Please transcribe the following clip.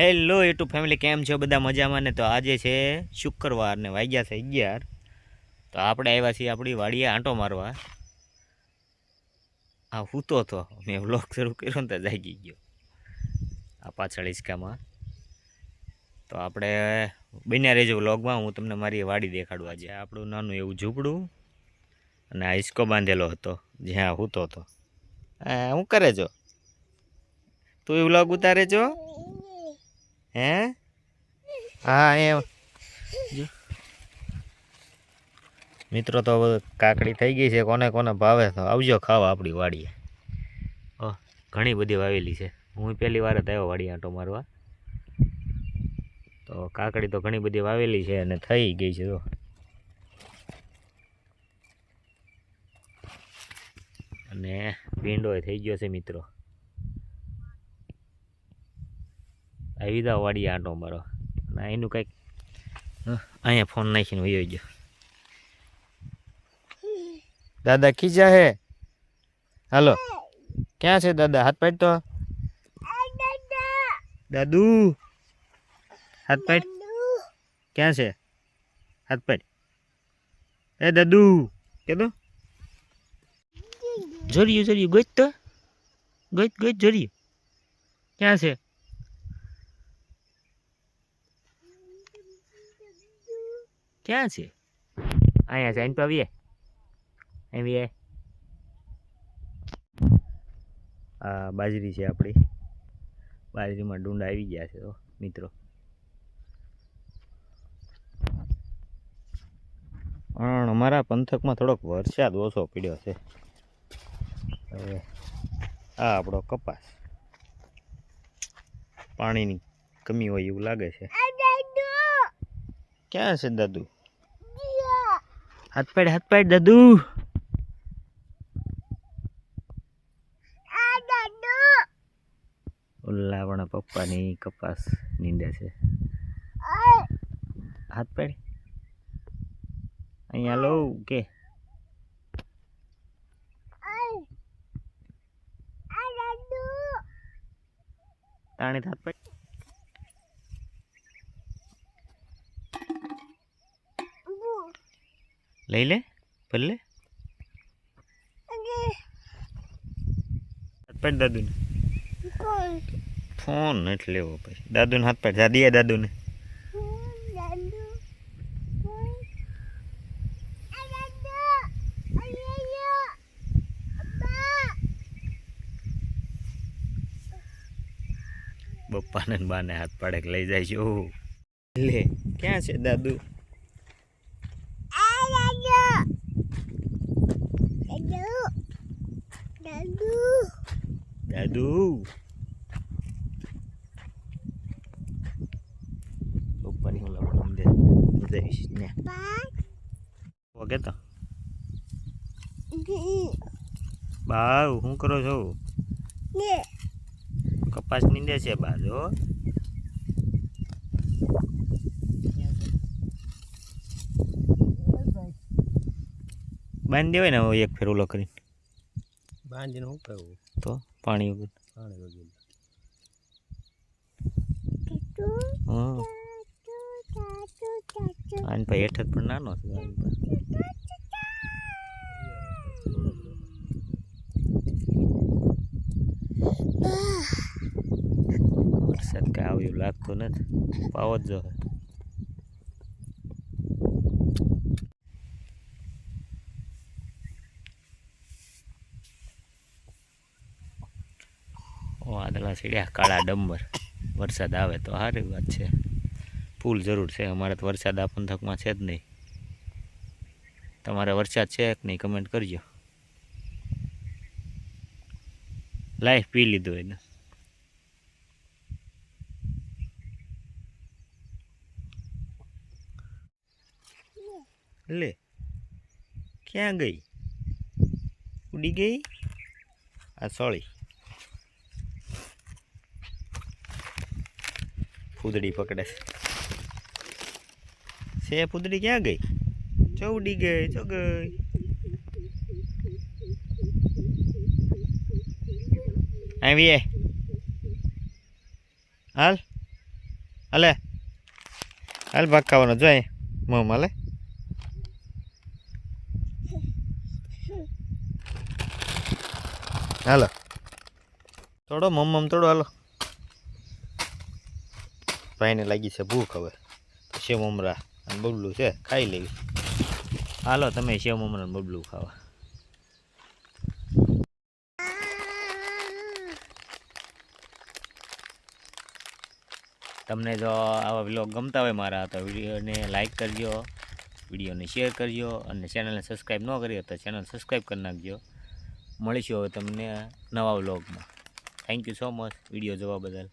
Hello YouTube family કેમ છો? બધા મજામાં ને? તો આજે છે શુક્રવાર ને વાગ્યા છે અગિયાર. તો આપણે આવ્યા છીએ આપણી વાડીએ આંટો મારવા. આ હૂતો હતો. મેં વ્લોગ શરૂ કર્યો ને તો જાગી ગયો. આ પાછળ હિંચકામાં. તો આપણે બન્યા રહેજો વ્લોગમાં હું તમને મારી વાડી દેખાડું આજે. આપણું નાનું એવું ઝૂંપડું અને આ હિંચકો બાંધેલો હતો, જ્યાં હૂતો હતો. હા કરે છો તું એ વ્લોગ ઉતારે છો હે? હા એ જો. મિત્રો તો કાકડી થઈ ગઈ છે કોને કોને ભાવે તો આવજો ખાવા આપણી વાડીએ. ઓહ ઘણી બધી વાવેલી છે. હું પહેલી વાર જ આવ્યો વાડી આંટો મારવા. તો કાકડી તો ઘણી બધી વાવેલી છે અને થઈ ગઈ છે તો અને ભીંડો થઈ ગયો છે મિત્રો. આવી જાઓ વાડી આંટો મારો. અને એનું કંઈક અહીંયા ફોન નાખીને વયો ગયો. દાદા ખીજા હે? હાલો. ક્યાં છે દાદા? હાથ પાડ તો. દાદુ. હાથ પાડ. ક્યાં છે? હાથ પાડ. એ દાદુ કે દો. જોરિયું જોરિયું ગોત તો. ગોઈત ગોત જોરિયું. ક્યાં છે? ક્યાં છે? અહીંયા છે તો આવીએ આવીએ આ બાજરી છે આપણી. બાજરીમાં ડુંડા આવી ગયા છે તો, મિત્રો. પણ અમારા પંથકમાં થોડોક વરસાદ ઓછો પડ્યો છે. હવે આ આપણો કપાસ. પાણીની કમી હોય એવું લાગે છે. ક્યાં છે દાદુ? હાથ પાડ હાથ પાડ દાદુ. ઓલા પણ પપ્પાની કપાસ નીંદે છે. હાથ પાડ. અહીંયા લો કે. તાણી હાથ પાડ. લઈ લે ભલે હાથ પાડ દાદુને ફોન નથી લેવો પછી. દાદુને હાથ પાડ દાદીએ દાદુને. બપ્પાને ને બાને હાથ પાડે લઈ જાય છો. લે ક્યાં છે દાદુ? દાદુ બપ્પાની હું લાવું સમજે જઈશ ને ઓકે તો બાવ શું કરો છો કપાસ નીંદે છે બાજો બાંધી દેવાય ને હવે એક ફેર ઓલો કરીને બાંધીને કરવું તો પાણી વગર. પાણી વગર. હા. આની પાસે હેઠ પણ નાનો છે વરસાદ કાંઈ આવ્યું લાગતું નથી. પાવો જ જો વાદળા સીડ્યા, કાળા ડંબર. વરસાદ આવે તો સારી વાત છે. ફૂલ જરૂર છે. અમારે તો વરસાદ આ પંથકમાં છે જ નહીં. તમારે વરસાદ છે કે નહીં કમેન્ટ કરજો. લાઈફ પી લીધું એને. લે, ક્યાં ગઈ? ઉડી ગઈ? આ સોળી. ફૂદડી પકડે છે. ફૂદડી ક્યાં ગઈ? ચોવડી ગઈ ચો ગઈ આવી હાલ. હાલે. હાલ ભાગ ખાવાનો. જો મમ હાલે હાલો. થોડો મમ મમ થોડો હાલો. ભાઈને લાગી છે ભૂખ હવે. સેવ મમરા અને બબલું છે, ખાઈ લેવી. હાલો, તમે સેવ મમરા અને બબલું ખાવા. તમને જો આવા વ્લોગ ગમતા હોય મારા, તો વિડીયોને લાઇક કરજો, વિડીયોને શેર કરજો અને ચેનલને સબસ્ક્રાઈબ ન કરી તો ચેનલ સબસ્ક્રાઈબ કરી નાખજો. મળીશું હવે તમને નવા વ્લોગમાં thank you so much video જોવા બદલ.